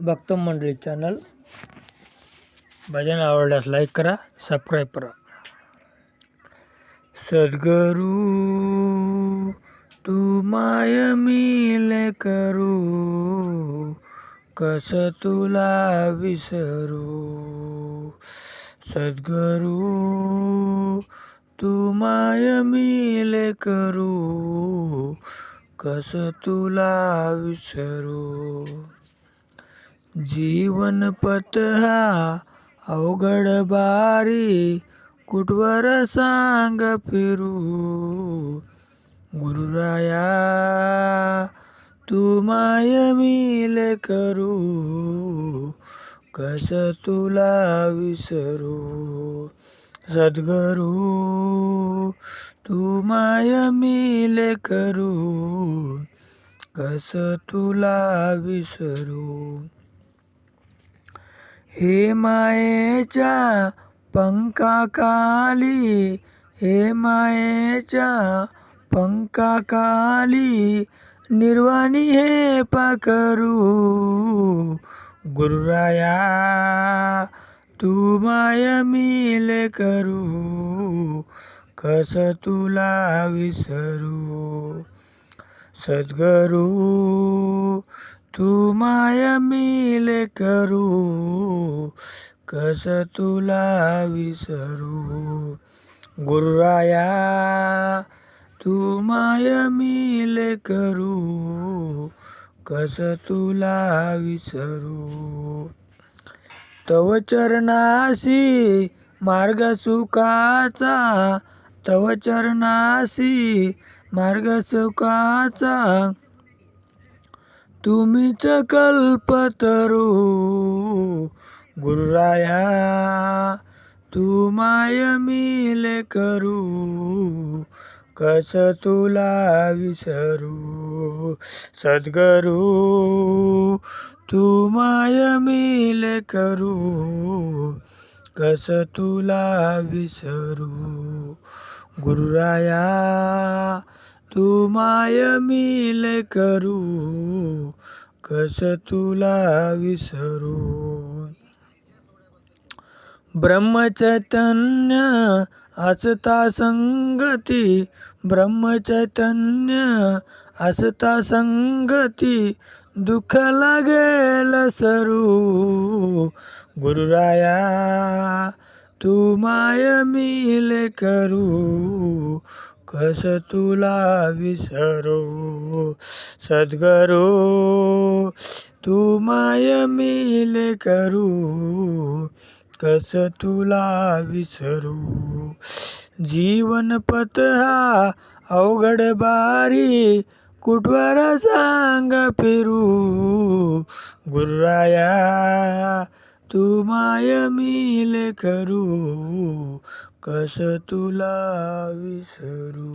भक्त मंडळी चॅनल. भजन आवडल्यास लाईक करा सबस्क्राईब करा. सद्गुरू तू माय मिले करू कस तुला विसरू? सद्गुरू तू माय मिले करू कस तुला विसरू? जीवनपट हा अवघड बारी कुठवर सांग फिरू? गुरुराया तू माय मिल करू कस तुला विसरू? सद्गुरू तू माय मिल करू कस तुला विसरू? हे मायेच्या पंखाखाली हे मायेच्या पंखाखाली निर्वाणी हे पाकरू गुरुराया तू माय मिले करू कस तुला विसरू? सद्गुरू माय मिले करू कस तुला विसरू? गुरुराया तू माय मिले करू कस तुला विसरू? तव चरणासी मार्ग सुखाचा तव चरणासी मार्ग सुखाचा तुम्हीच कल्पतरू गुरुराया तू माय मिले करू कस तुला विसरू? सद्गरू तू माय मिले करू कस तुला विसरू? गुरुराया तू माय करू कस तुला विसरू? ब्रह्मचैतन्य असता संगती ब्रह्मचैतन्य असता संगती दुःख लागेल सरू। गुरुराया तू माय मिले करू कस तुला विसरू सद्गरो तू माय मिले करू कस तुला विसरू? जीवन पथ हा अवघड बारी कुठवर सांग फिरू? गुर्राया तू माय मिले करू कस तुला विसरू?